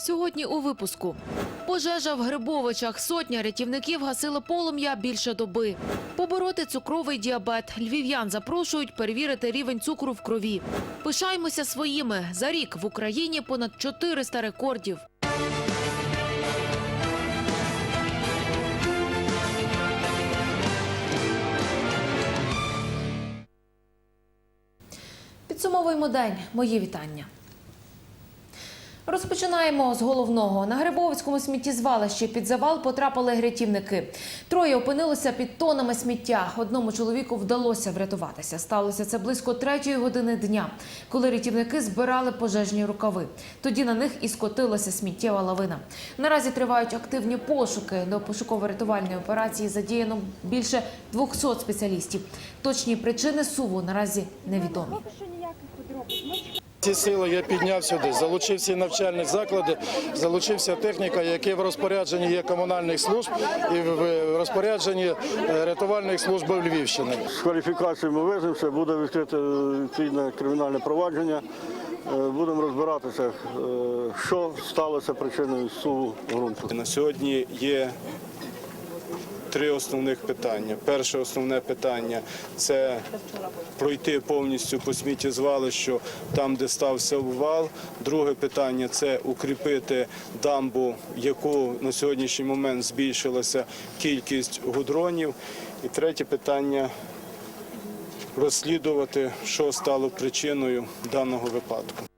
Сьогодні у випуску. Пожежа в Грибовичах. Сотня рятівників гасили полум'я більше доби. Побороти цукровий діабет. Львів'ян запрошують перевірити рівень цукру в крові. Пишаємося своїми. За рік в Україні понад 400 рекордів. Підсумовуємо день. Мої вітання. Розпочинаємо з головного. На Грибовицькому сміттєзвалищі під завал потрапили рятівники. Троє опинилися під тонами сміття. Одному чоловіку вдалося врятуватися. Сталося це близько третьої години дня, коли рятівники збирали пожежні рукави. Тоді на них і скотилася сміттєва лавина. Наразі тривають активні пошуки. До пошуково-рятувальної операції задіяно більше 200 спеціалістів. Точні причини суву наразі невідомі. Ці сили я підняв сюди, залучив всі навчальні заклади, залучився техніка, яка в розпорядженні є комунальних служб і в розпорядженні е, рятувальних служб Львівщини. З кваліфікацією ми визимося, буде відкрите цільне кримінальне провадження. Е, Будемо розбиратися, е, що сталося причиною суву ґрунту. На сьогодні є три основних питання. Перше основне питання це пройти повністю по сміттєзвалищу там, де стався обвал. Друге питання це укріпити дамбу, яку на сьогоднішній момент збільшилася кількість гудронів. І третє питання розслідувати, що стало причиною даного випадку.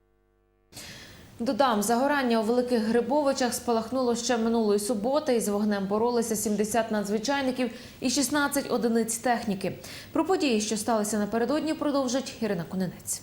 Додам, загорання у великих Грибовичах спалахнуло ще минулої суботи. Із вогнем боролися 70 надзвичайників і 16 одиниць техніки. Про події, що сталися напередодні, продовжить Ірина Конинець.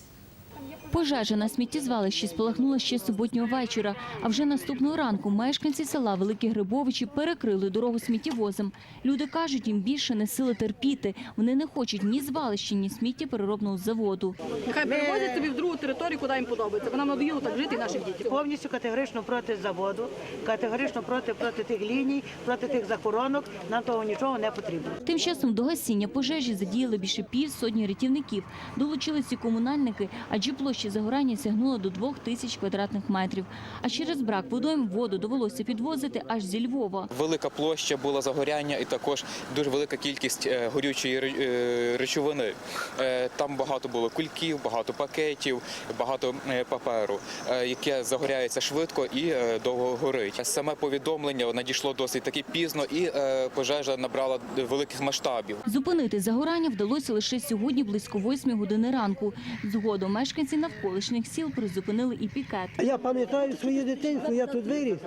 Пожежа на сміттєзвалищі спалахнула ще суботнього вечора. А вже наступного ранку мешканці села Великі Грибовичі перекрили дорогу сміттєвозом. Люди кажуть, їм більше не сили терпіти. Вони не хочуть ні звалища, ні сміттєпереробного заводу. Нехай перевозять собі в другу територію, куди їм подобається. Бо нам надоїло так жити і нашим дітям. Повністю категорично проти заводу, категорично проти, проти тих ліній, проти тих захоронок. Нам того нічого не потрібно. Тим часом до гасіння пожежі задіяли більше пів сотні рятівників. Долучилися комунальники, адже площа загорання сягнула до двох тисяч квадратних метрів. А через брак водойм воду довелося підвозити аж зі Львова. Велика площа була загоряння і також дуже велика кількість е, горючої е, речовини. Е, Там багато було кульків, багато пакетів, багато паперу, яке загоряється швидко і довго горить. Саме повідомлення надійшло досить таки пізно, і пожежа набрала великих масштабів. Зупинити загорання вдалося лише сьогодні близько 8 години ранку. Згодом мешканці навколишніх сіл призупинили і пікет. Я пам'ятаю своє дитинство, я тут виріс.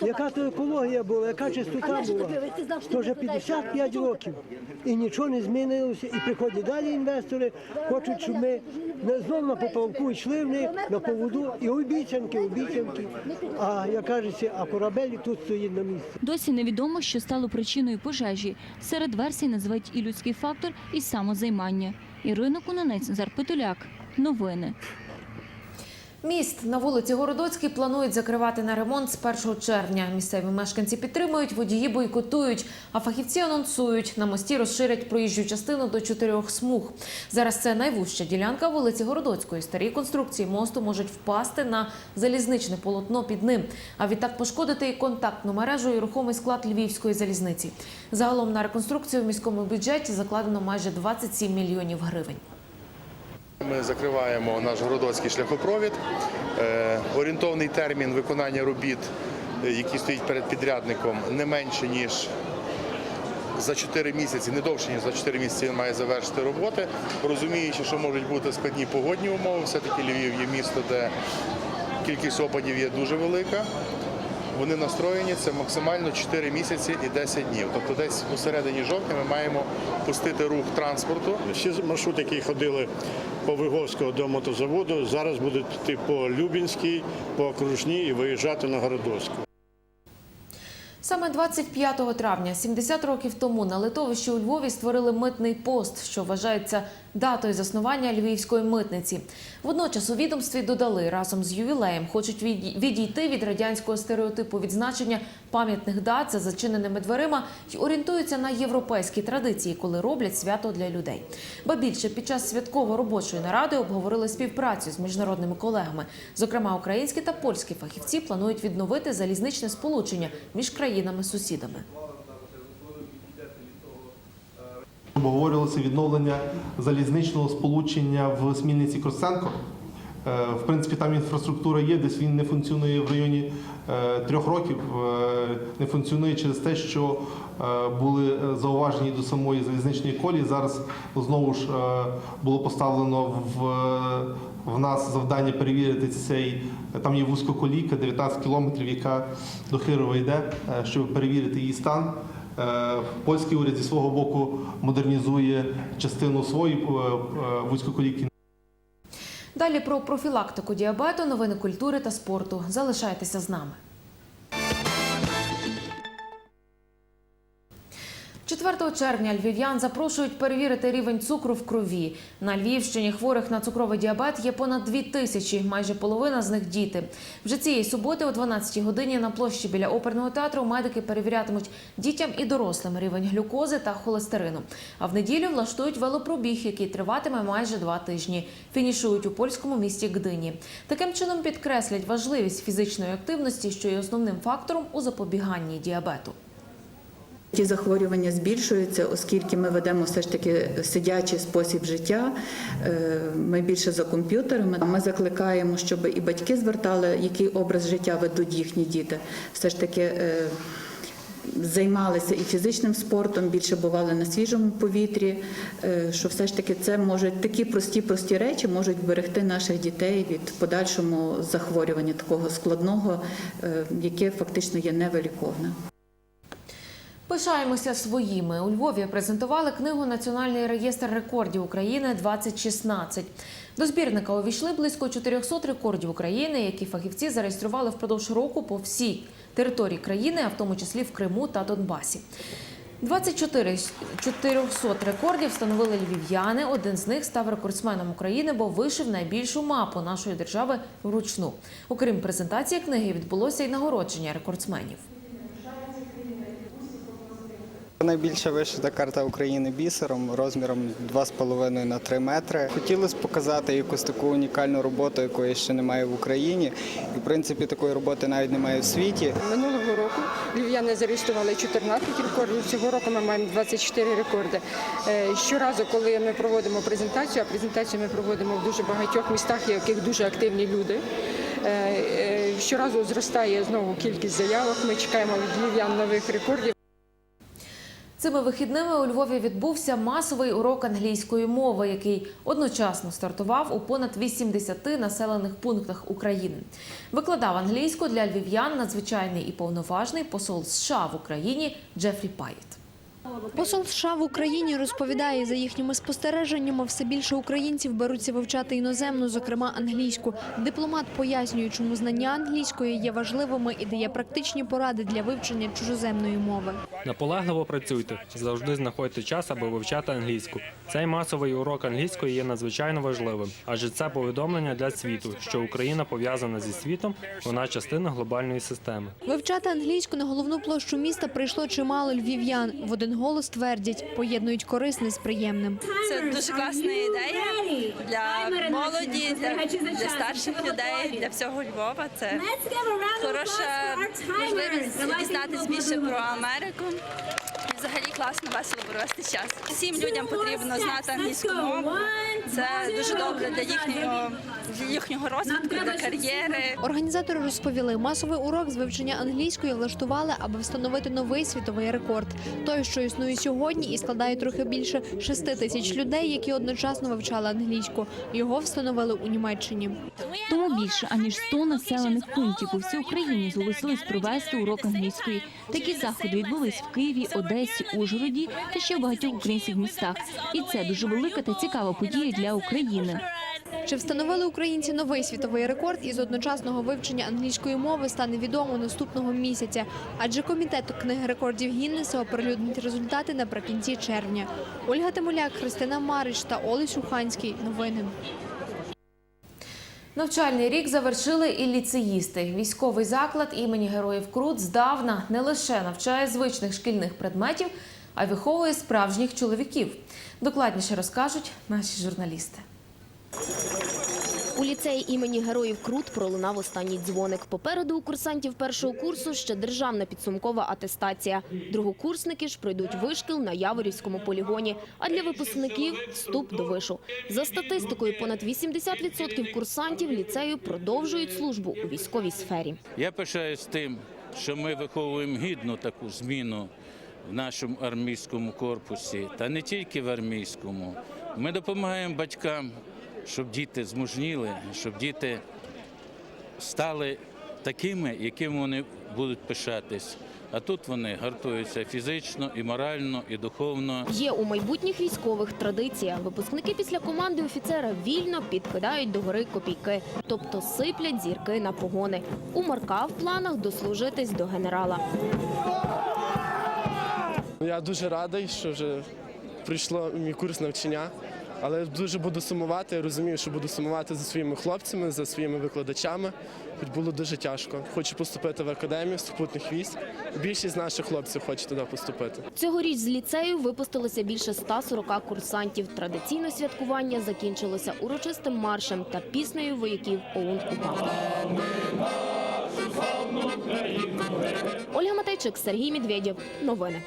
Яка то екологія була, яка чистота була. То вже 55 років. І нічого не змінилося. І приходять далі інвестори, хочуть, щоб ми не знову на поплавку йшли в них на поводу. І обіцянки, обіцянки. А як кажеться, а корабель тут стоїть на місці. Досі невідомо, що стало причиною пожежі. Серед версій називають і людський фактор, і самозаймання. Ірина Кунанець, Назар Петуляк. Новини. Міст на вулиці Городоцькій планують закривати на ремонт з 1 червня. Місцеві мешканці підтримують, водії бойкотують, а фахівці анонсують. На мості розширять проїжджу частину до чотирьох смуг. Зараз це найвужча ділянка вулиці Городоцької. Старі конструкції мосту можуть впасти на залізничне полотно під ним, а відтак пошкодити і контактну мережу і рухомий склад львівської залізниці. Загалом на реконструкцію в міському бюджеті закладено майже 27 мільйонів гривень. Ми закриваємо наш городоцький шляхопровід. Е, Орієнтовний термін виконання робіт, е, який стоїть перед підрядником, не менше ніж за 4 місяці, не довше ніж за 4 місяці він має завершити роботи. Розуміючи, що можуть бути складні погодні умови, все-таки Львів є місто, де кількість опадів є дуже велика. Вони настроєні це максимально 4 місяці і 10 днів. Тобто десь у середині жовтня ми маємо пустити рух транспорту. Всі маршрути, які ходили по Виговського до мотозаводу, зараз будуть йти по Любінській, по Окружній і виїжджати на Городоцьку. Саме 25 травня, 70 років тому, на литовищі у Львові створили митний пост, що вважається датою заснування львівської митниці. Водночас у відомстві додали разом з ювілеєм, хочуть відій- відійти від радянського стереотипу відзначення пам'ятних дат за зачиненими дверима і орієнтуються на європейські традиції, коли роблять свято для людей. Ба більше під час святково-робочої наради обговорили співпрацю з міжнародними колегами. Зокрема, українські та польські фахівці планують відновити залізничне сполучення між країнами-сусідами. Обговорювалося відновлення залізничного сполучення в Смільниці Кросенко. Е, В принципі, там інфраструктура є, десь він не функціонує в районі е, трьох років. Е, Не функціонує через те, що були зауважені до самої залізничної колії. Зараз знову ж було поставлено в, в нас завдання перевірити цей. Там є вузькоколійка 19 кілометрів, яка до Хирова йде, е, щоб перевірити її стан. Е, Польський уряд зі свого боку модернізує частину своєї е, вузькоколійки. Далі про профілактику діабету, новини культури та спорту. Залишайтеся з нами. 4 червня львів'ян запрошують перевірити рівень цукру в крові. На Львівщині хворих на цукровий діабет є понад 2 тисячі, майже половина з них діти. Вже цієї суботи о 12 годині на площі біля оперного театру медики перевірятимуть дітям і дорослим рівень глюкози та холестерину. А в неділю влаштують велопробіг, який триватиме майже два тижні. Фінішують у польському місті Гдині. Таким чином підкреслять важливість фізичної активності, що є основним фактором у запобіганні діабету. Ті захворювання збільшуються, оскільки ми ведемо все ж таки сидячий спосіб життя. Е, Ми більше за комп'ютерами. Ми закликаємо, щоб і батьки звертали, який образ життя ведуть їхні діти. Все ж таки. е, Займалися і фізичним спортом, більше бували на свіжому повітрі. е, Що все ж таки це можуть такі прості прості речі можуть вберегти наших дітей від подальшому захворювання такого складного, яке фактично є невиліковне. Пишаємося своїми. У Львові презентували книгу Національний реєстр рекордів України 2016. До збірника увійшли близько 400 рекордів України, які фахівці зареєстрували впродовж року по всій території країни, а в тому числі в Криму та Донбасі. 24 з 400 рекордів встановили львів'яни. Один з них став рекордсменом України, бо вишив найбільшу мапу нашої держави вручну. Окрім презентації книги, відбулося й нагородження рекордсменів. Найбільша вишита карта України бісером розміром 2,5 на 3 метри. Хотілося показати якусь таку унікальну роботу, якої ще немає в Україні. І в принципі такої роботи навіть немає в світі. Минулого року львів'яни зареєстрували 14 рекордів. Цього року ми маємо 24 рекорди. Е, Щоразу, коли ми проводимо презентацію, а презентацію ми проводимо в дуже багатьох містах, в яких дуже активні люди. е, е, Щоразу зростає знову кількість заявок. Ми чекаємо від львів'ян нових рекордів. Цими вихідними у Львові відбувся масовий урок англійської мови, який одночасно стартував у понад 80 населених пунктах України. Викладав англійську для львів'ян надзвичайний і повноважний посол США в Україні Джефрі Пайт. Посол США в Україні розповідає, за їхніми спостереженнями, все більше українців беруться вивчати іноземну, зокрема англійську. Дипломат пояснює, чому знання англійської є важливими і дає практичні поради для вивчення чужоземної мови. Наполегливо працюйте, завжди знаходьте час, аби вивчати англійську. Цей масовий урок англійської є надзвичайно важливим, адже це повідомлення для світу, що Україна пов'язана зі світом, вона частина глобальної системи. Вивчати англійську на головну площу міста прийшло чимало львів'ян. В один голос твердять, поєднують корисне з приємним. Це дуже класна ідея для молоді, для, для старших людей, для всього Львова. Це хороша можливість дізнатися більше про Америку. Взагалі класно, весело провести час. Всім людям потрібно знати англійську мову. Це дуже добре для їхнього для їхнього розвитку, для кар'єри. Організатори розповіли, масовий урок з вивчення англійської влаштували, аби встановити новий світовий рекорд. Той, що існує сьогодні, і складає трохи більше 6 тисяч людей, які одночасно вивчали англійську. Його встановили у Німеччині. Тому більше аніж 100 населених пунктів у всій Україні зголосились провести урок англійської. Такі заходи відбулись в Києві, Одесі, Ужгороді та ще в багатьох українських містах. І це дуже велика та цікава подія для України. Чи встановили українці новий світовий рекорд із одночасного вивчення англійської мови стане відомо наступного місяця, адже комітет книги рекордів Гіннеса оприлюднить результати наприкінці червня. Ольга Тимоляк, Христина Марич та Олесь Уханський. Новини. Навчальний рік завершили і ліцеїсти. Військовий заклад імені Героїв Крут здавна не лише навчає звичних шкільних предметів, а виховує справжніх чоловіків. Докладніше розкажуть наші журналісти. У ліцеї імені Героїв Крут пролунав останній дзвоник. Попереду у курсантів першого курсу ще державна підсумкова атестація. Другокурсники ж пройдуть вишкіл на Яворівському полігоні. А для випускників – вступ до вишу. За статистикою, понад 80% курсантів ліцею продовжують службу у військовій сфері. Я пишаюсь тим, що ми виховуємо гідну таку зміну в нашому армійському корпусі, та не тільки в армійському. Ми допомагаємо батькам, щоб діти змужніли, щоб діти стали такими, якими вони будуть пишатись. А тут вони гартуються фізично, і морально, і духовно. Є у майбутніх військових традиція. Випускники після команди офіцера вільно підкидають до гори копійки, тобто сиплять зірки на погони. У Марка в планах дослужитись до генерала. Я дуже радий, що вже прийшло мій курс навчання, але дуже буду сумувати. Розумію, що буду сумувати за своїми хлопцями, за своїми викладачами. Хоч було дуже тяжко. Хочу поступити в академію сухопутних військ. Більшість наших хлопців хоче туди поступити. Цьогоріч з ліцею випустилося більше 140 курсантів. Традиційне святкування закінчилося урочистим маршем та піснею вояків ОУН УПА. Ольга Матейчик, Сергій Медведєв. Новини.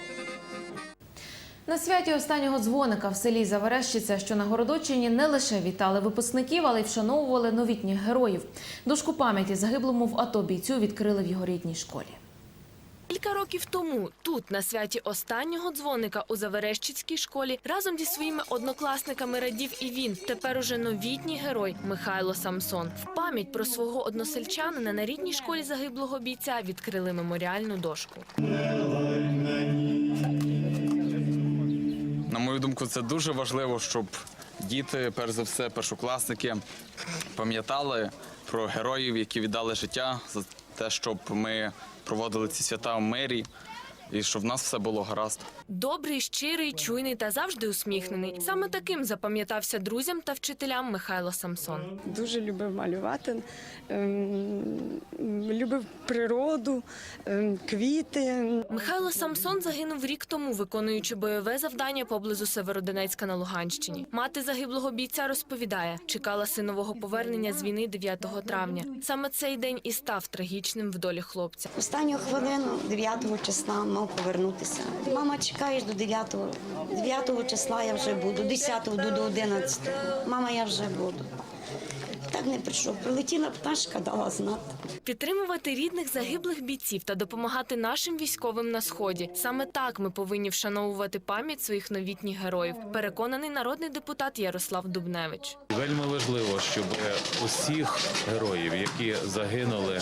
На святі останнього дзвоника в селі Заверещиця, що на Городочині, не лише вітали випускників, але й вшановували новітніх героїв. Дошку пам'яті загиблому в АТО бійцю відкрили в його рідній школі. Кілька років тому тут, на святі останнього дзвоника у Заверещицькій школі, разом зі своїми однокласниками радів і він, тепер уже новітній герой Михайло Самсон. В пам'ять про свого односельчанина на рідній школі загиблого бійця відкрили меморіальну дошку. На мою думку, це дуже важливо, щоб діти, перш за все, першокласники, пам'ятали про героїв, які віддали життя за те, щоб ми проводили ці свята в мирі і щоб в нас все було гаразд. Добрий, щирий, чуйний та завжди усміхнений. Саме таким запам'ятався друзям та вчителям Михайло Самсон. Дуже любив малювати, ем, любив природу, ем, квіти. Михайло Самсон загинув рік тому, виконуючи бойове завдання поблизу Северодонецька на Луганщині. Мати загиблого бійця розповідає, чекала синового повернення з війни 9 травня. Саме цей день і став трагічним в долі хлопця. Останню хвилину 9 числа мав повернутися. Мама, чекаєш до 9, 9 числа я вже буду, 10-го до 11. Мама, я вже буду. Так не прийшов. Прилетіла пташка, дала знати. Підтримувати рідних загиблих бійців та допомагати нашим військовим на сході. Саме так ми повинні вшановувати пам'ять своїх новітніх героїв. Переконаний народний депутат Ярослав Дубневич. Вельми важливо, щоб усіх героїв, які загинули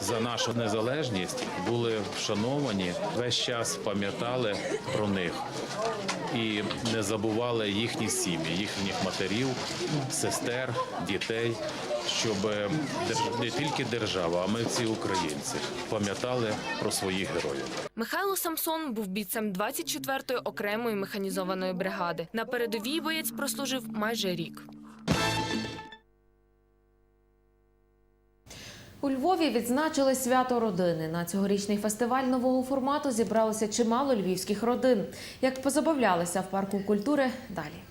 за нашу незалежність, були вшановані, весь час пам'ятали про них і не забували їхні сім'ї, їхніх матерів, сестер, дітей, щоб держ- не тільки держава, а ми всі українці пам'ятали про своїх героїв. Михайло Самсон був бійцем 24-ї окремої механізованої бригади. На передовій боєць прослужив майже рік. У Львові відзначили свято родини. На цьогорічний фестиваль нового формату зібралося чимало львівських родин. Як позабавлялися в парку культури далі.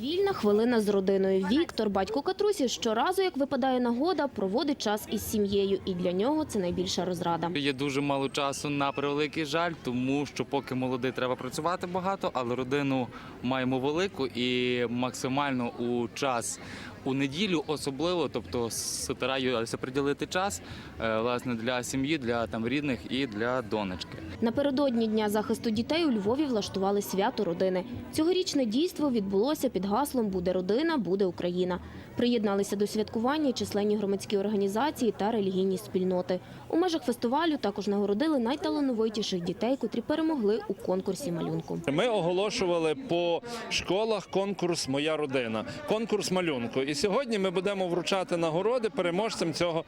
Вільна хвилина з родиною. Віктор, батько Катрусі, щоразу, як випадає нагода, проводить час із сім'єю. І для нього це найбільша розрада. Є дуже мало часу на превеликий жаль, тому що поки молодий треба працювати багато, але родину маємо велику і максимально у час. У неділю особливо, тобто стараюся приділити час е, власне для сім'ї, для там рідних і для донечки. Напередодні дня захисту дітей у Львові влаштували свято родини. Цьогорічне дійство відбулося під гаслом Буде родина, буде Україна. Приєдналися до святкування численні громадські організації та релігійні спільноти. У межах фестивалю також нагородили найталановитіших дітей, котрі перемогли у конкурсі малюнку. Ми оголошували по школах конкурс Моя родина, конкурс малюнку. І сьогодні ми будемо вручати нагороди переможцям цього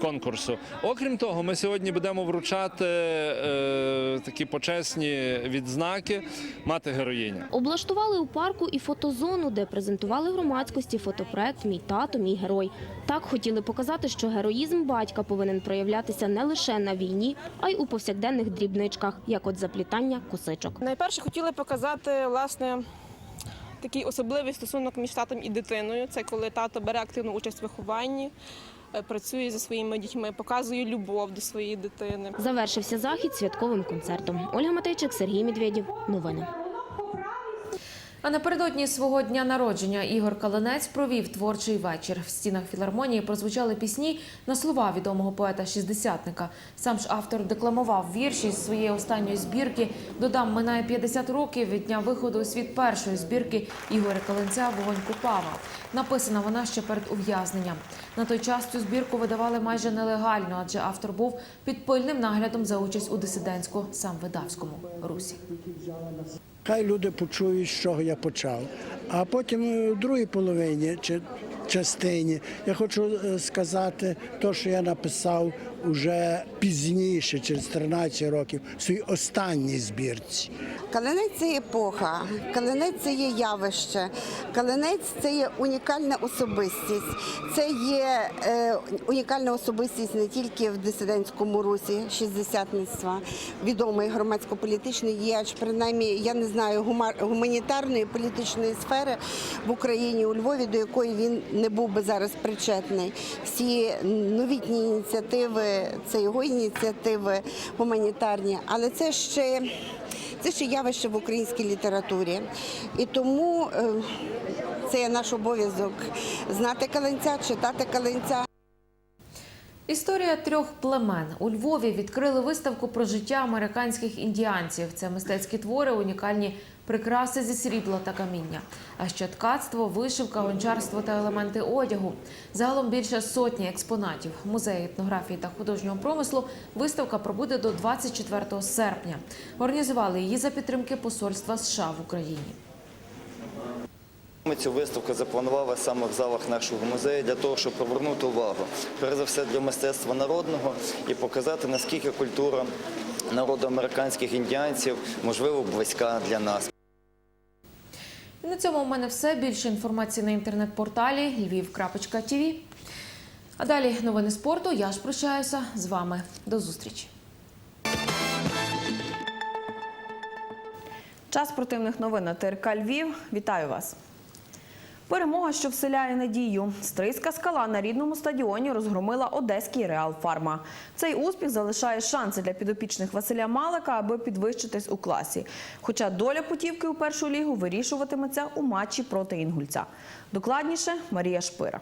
конкурсу. Окрім того, ми сьогодні будемо вручати е, такі почесні відзнаки мати героїня. Облаштували у парку і фотозону, де презентували громадськості фотопроект Мій тато, мій герой. Так хотіли показати, що героїзм батька повинен проявлятися не лише на війні, а й у повсякденних дрібничках, як от заплітання косичок. Найперше хотіли показати власне такий особливий стосунок між татом і дитиною. Це коли тато бере активну участь в вихованні, е, працює зі своїми дітьми, показує любов до своєї дитини. Завершився захід святковим концертом. Ольга Матейчик, Сергій Медведєв. Новини. А напередодні свого дня народження Ігор Калинець провів творчий вечір. В стінах філармонії прозвучали пісні на слова відомого поета-шістдесятника. Сам ж автор декламував вірші з своєї останньої збірки. Додам, минає 50 років від дня виходу у світ першої збірки Ігоря Калинця Вогонь Купава. Написана вона ще перед ув'язненням. На той час цю збірку видавали майже нелегально, адже автор був під пильним наглядом за участь у дисидентсько сам видавському русі. Хай люди почують, з чого я почав. А потім е, в другій половині чи частині я хочу е, сказати те, що я написав уже пізніше, через 13 років, в своїй останній збірці. Калинець це епоха, калинець це є явище, калинець це є унікальна особистість. Це є е, унікальна особистість не тільки в дисидентському русі шістдесятництва, відомий громадсько-політичний діяч, принаймні, я не знаю, гума- гуманітарної політичної сфери в Україні, у Львові, до якої він не був би зараз причетний. Всі новітні ініціативи, це його ініціативи гуманітарні, але це ще. Це ще явище в українській літературі. І тому е, це є наш обов'язок знати каленця, читати каленця. Історія трьох племен у Львові відкрили виставку про життя американських індіанців. Це мистецькі твори, унікальні прикраси зі срібла та каміння. А ще ткацтво, вишивка, гончарство та елементи одягу. Загалом більше сотні експонатів. Музей етнографії та художнього промислу виставка пробуде до 24 серпня. Організували її за підтримки посольства США в Україні. Ми цю виставку запланували саме в залах нашого музею для того, щоб привернути увагу, перш за все для мистецтва народного і показати, наскільки культура народу американських індіанців можливо близька для нас. На цьому у мене все. Більше інформації на інтернет-порталі lviv.tv. А далі новини спорту. Я ж прощаюся з вами. До зустрічі. Час спортивних новин на ТРК Львів. Вітаю вас. Перемога, що вселяє надію. Стрийська скала на рідному стадіоні розгромила одеський Реал Фарма. Цей успіх залишає шанси для підопічних Василя Малика, аби підвищитись у класі. Хоча доля путівки у першу лігу вирішуватиметься у матчі проти Інгульця. Докладніше Марія Шпира.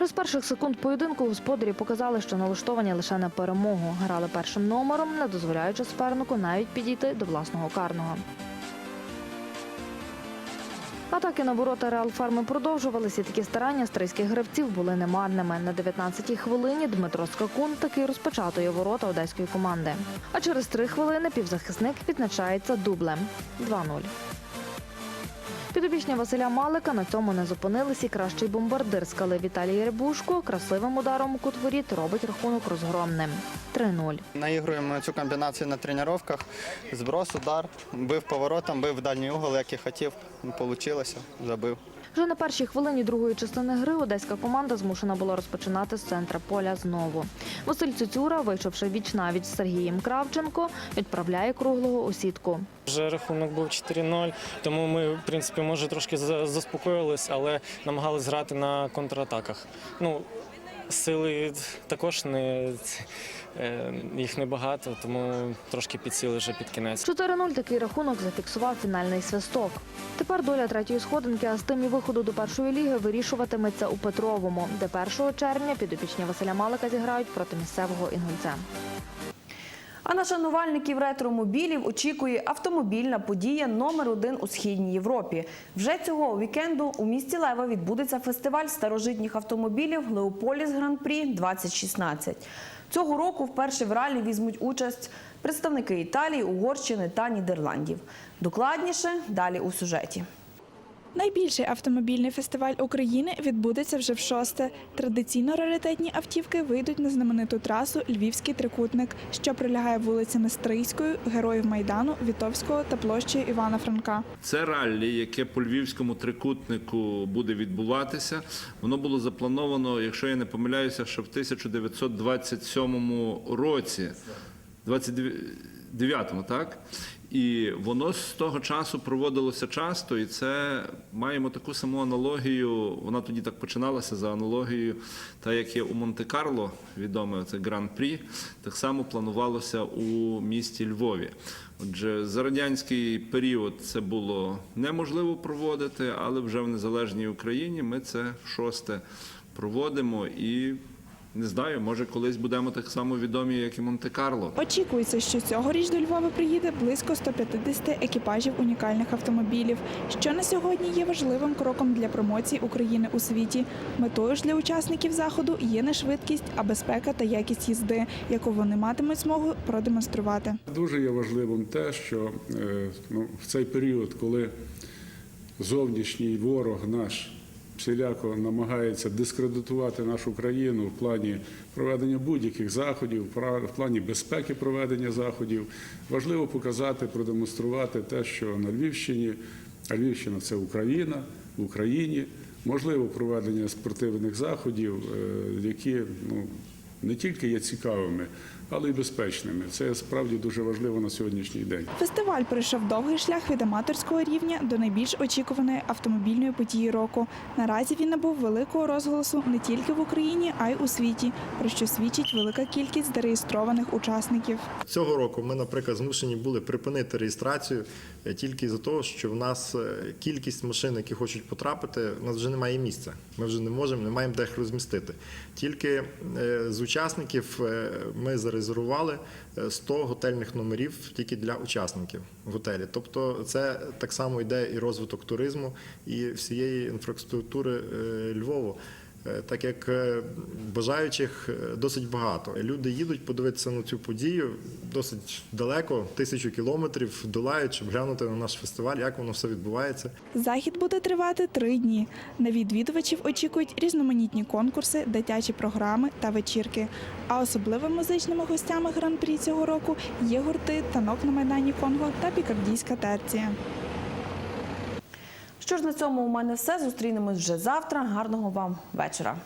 З перших секунд поєдинку господарі показали, що налаштовані лише на перемогу. Грали першим номером, не дозволяючи супернику навіть підійти до власного карного. Атаки на ворота реалфарми продовжувалися. Такі старання стрийських гравців були немарними. На 19-й хвилині Дмитро Скакун таки розпочатує ворота одеської команди. А через три хвилини півзахисник відзначається дублем 2-0. Підопічні Василя Малика на цьому не зупинились і кращий бомбардир скали Віталій Рябушко красивим ударом у кутворіт робить рахунок розгромним 3-0. Наігруємо цю комбінацію на тренуваннях. Зброс, удар, бив поворотом, бив в дальній угол, як і хотів. Получилося, забив. Вже на першій хвилині другої частини гри одеська команда змушена була розпочинати з центра поля знову. Василь Цюцюра, вийшовши віч навіть з Сергієм Кравченко, відправляє круглого у сітку. Вже рахунок був 4-0, тому ми, в принципі, може трошки заспокоїлись, але намагалися грати на контратаках. Ну, сили також не е, їх небагато, тому трошки підсіли вже під кінець. 4-0 такий рахунок зафіксував фінальний свисток. Тепер доля третьої сходинки, а з тим і виходу до першої ліги вирішуватиметься у Петровому, де 1 червня підопічні Василя Малика зіграють проти місцевого інгульця. А на шанувальників ретромобілів очікує автомобільна подія номер один у східній Європі. Вже цього вікенду у місті Лева відбудеться фестиваль старожитніх автомобілів Леополіс Гран-прі 2016. Цього року вперше в ралі візьмуть участь представники Італії, Угорщини та Нідерландів. Докладніше далі у сюжеті. Найбільший автомобільний фестиваль України відбудеться вже в шосте. Традиційно раритетні автівки вийдуть на знамениту трасу Львівський трикутник, що прилягає вулицями Стрийською, Героїв Майдану, Вітовського та площею Івана Франка. Це раллі, яке по львівському трикутнику буде відбуватися. Воно було заплановано, якщо я не помиляюся, що в 1927 році, 29-му, так? І воно з того часу проводилося часто, і це маємо таку саму аналогію. Вона тоді так починалася за аналогією, та як є у Монте-Карло, відоме це Гран-прі, так само планувалося у місті Львові. Отже, за радянський період це було неможливо проводити, але вже в незалежній Україні ми це шосте проводимо і. Не знаю, може колись будемо так само відомі, як і Монте-Карло. Очікується, що цьогоріч до Львова приїде близько 150 екіпажів унікальних автомобілів, що на сьогодні є важливим кроком для промоції України у світі. Метою ж для учасників заходу є не швидкість, а безпека та якість їзди, яку вони матимуть змогу продемонструвати. Дуже є важливим те, що е, ну, в цей період, коли зовнішній ворог наш всіляко намагається дискредитувати нашу країну в плані проведення будь-яких заходів, в плані безпеки проведення заходів, важливо показати, продемонструвати те, що на Львівщині, а Львівщина це Україна, в Україні. Можливо проведення спортивних заходів, е, які ну, не тільки є цікавими, але й безпечними. Це справді дуже важливо на сьогоднішній день. Фестиваль пройшов довгий шлях від аматорського рівня до найбільш очікуваної автомобільної події року. Наразі він набув великого розголосу не тільки в Україні, а й у світі, про що свідчить велика кількість зареєстрованих учасників. Цього року ми, наприклад, змушені були припинити реєстрацію е, тільки за того, що в нас е, кількість машин, які хочуть потрапити, у нас вже немає місця. Ми вже не можемо, не маємо де їх розмістити. Тільки е, з учасників е, ми зарезервували е, 100 готельних номерів тільки для учасників готелі. Тобто, це так само йде і розвиток туризму, і всієї інфраструктури е, Львову. Е, Так як е, бажаючих е, досить багато. Люди їдуть подивитися на цю подію досить далеко, тисячу кілометрів долають, щоб глянути на наш фестиваль, як воно все відбувається. Захід буде тривати три дні. На відвідувачів очікують різноманітні конкурси, дитячі програми та вечірки. А особливими музичними гостями гран-прі цього року є гурти танок на майдані Конго та пікардійська терція. Що ж на цьому у мене все. Зустрінемось вже завтра. Гарного вам вечора.